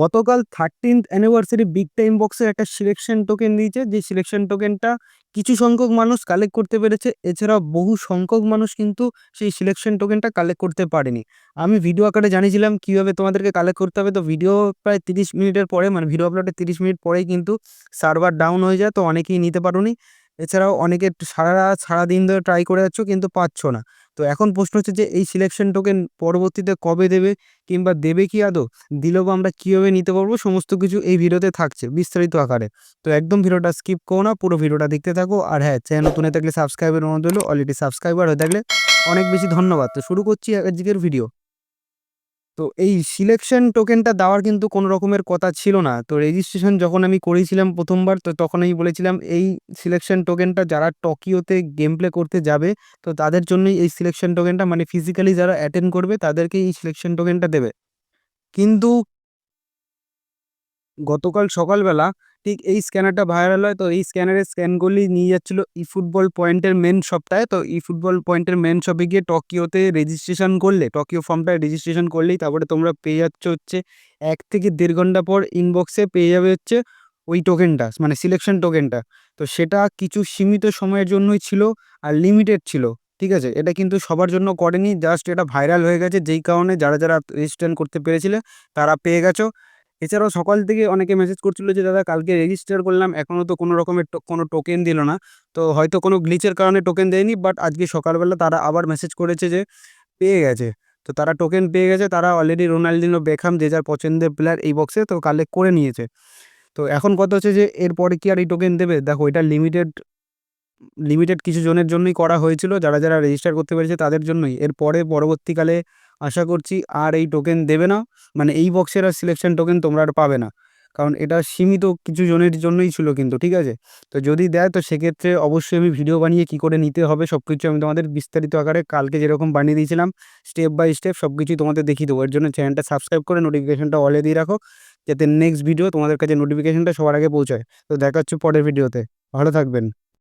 গতকাল thirteenth anniversary big time বক্সের একটা সিলেকশন টোকেন দিয়েছে। যে সিলেকশন টোকেনটা কিছু সংখ্যক মানুষ কালেক্ট করতে পেরেছে। এছাড়া বহু সংখ্যক মানুষ কিন্তু সেই সিলেকশন টোকেনটা কালেক্ট করতে পারেনি। আমি ভিডিও আকারে জানিয়েছিলাম কীভাবে তোমাদেরকে কালেক্ট করতে হবে। তো ভিডিও প্রায় তিরিশ মিনিটের পরে মানে ভিডিও আপলোডের তিরিশ মিনিট পরেই কিন্তু সার্ভার ডাউন হয়ে যায়। তো অনেকেই নিতে পারোনি। এছাড়াও অনেকে সারা, সারাদিন ধরে ট্রাই করে যাচ্ছ, কিন্তু পাচ্ছ না। তো এখন প্রশ্ন হচ্ছে যে, এই সিলেকশন টোকেন পরবর্তীতে কবে দেবে কিংবা দেবে কি আদৌ? দিলেও বা আমরা কীভাবে নিতে পারব? সমস্ত কিছু এই ভিডিওতে থাকছে বিস্তারিত আকারে। তো একদম ভিডিওটা স্কিপ করো না, পুরো ভিডিওটা দেখতে থাকো। আর হ্যাঁ চ্যানেল নতুন থাকলে সাবস্ক্রাইবের অনুরোধ হলো অলরেডি সাবস্ক্রাইবার হয়ে থাকলে অনেক বেশি ধন্যবাদ। তো শুরু করছি আজকের ভিডিও তো এই সিলেকশন টোকেনটা দেওয়ার কিন্তু কোনো রকমের কথা ছিল না। তো রেজিস্ট্রেশন যখন আমি করেছিলাম প্রথমবার, তো তখন আমি বলেছিলাম, এই সিলেকশন টোকেনটা যারা টোকিওতে গেম প্লে করতে যাবে, তো তাদের জন্যই এই সিলেকশন টোকেনটা মানে ফিজিক্যালি যারা অ্যাটেন্ড করবে তাদেরকে এই সিলেকশন টোকেনটা দেবে। কিন্তু গতকাল সকালবেলা ঠিক এই স্ক্যানারটা ভাইরাল হয়, তো এই স্ক্যানারের স্ক্যানগুলি নিয়ে যাচ্ছিল ই ফুটবল পয়েন্টের মেন শপটায় তো ই ফুটবল পয়েন্টের মেন শপে গিয়ে টোকিওতে রেজিস্ট্রেশন করলে টোকিও ফর্মটায় রেজিস্ট্রেশন করলেই তারপরে তোমরা পেয়ে যাচ্ছ হচ্ছে এক থেকে দেড় ঘণ্টা পর ইনবক্সে পেয়ে যাবে হচ্ছে ওই টোকেনটা মানে সিলেকশন টোকেনটা তো সেটা কিছু সীমিত সময়ের জন্যই ছিল আর লিমিটেড ছিল, ঠিক আছে? এটা কিন্তু সবার জন্য করেনি জাস্ট এটা ভাইরাল হয়ে গেছে, যেই কারণে যারা যারা রেজিস্ট্রেশন করতে পেরেছিলে তারা পেয়ে গেছো। এছাড়াও সকাল থেকে অনেকে মেসেজ করছিল যে, দাদা, কালকে রেজিস্টার করলাম এখনও তো কোনো রকমের কোনো টোকেন দিল না। তো হয়তো কোনো গ্লিচের কারণে টোকেন দেয়নি বাট আজকে সকালবেলা তারা আবার মেসেজ করেছে যে, পেয়ে গেছে। তো তারা টোকেন পেয়ে গেছে, তারা অলরেডি রোনাল্ডিনো বেখাম, যে যার পছন্দের প্লেয়ার এই বক্সে তো কালেক্ট করে নিয়েছে। তো এখন কথা হচ্ছে যে, এরপরে কি আর এই টোকেন দেবে? দেখো, এটা লিমিটেড লিমিটেড কিছু জনের জন্যই করা হয়েছিল। যারা যারা রেজিস্টার করতে পেরেছে তাদের জন্যই। এরপরে পরবর্তীকালে আশা করছি আর এই টোকেন দেবে না। মানে এই বক্সের আর সিলেকশন টোকেন তোমরা আর পাবে না। কারণ এটা সীমিত কিছু জনের জন্যই ছিল কিন্তু, ঠিক আছে? তো যদি দেয়, তো সেক্ষেত্রে অবশ্যই আমি ভিডিও বানিয়ে কি করে নিতে হবে সব কিছু আমি তোমাদের বিস্তারিত আকারে কালকে যেরকম বানিয়ে দিয়েছিলাম স্টেপ বাই স্টেপ সব কিছুই তোমাদের দেখিয়ে দেবো। এর জন্য চ্যানেলটা সাবস্ক্রাইব করে নোটিফিকেশনটা অলে দিয়ে রাখো, যাতে নেক্সট ভিডিও তোমাদের কাছে নোটিফিকেশনটা সবার আগে পৌঁছায়। তো দেখা হচ্ছে পরের ভিডিওতে ভালো থাকবেন।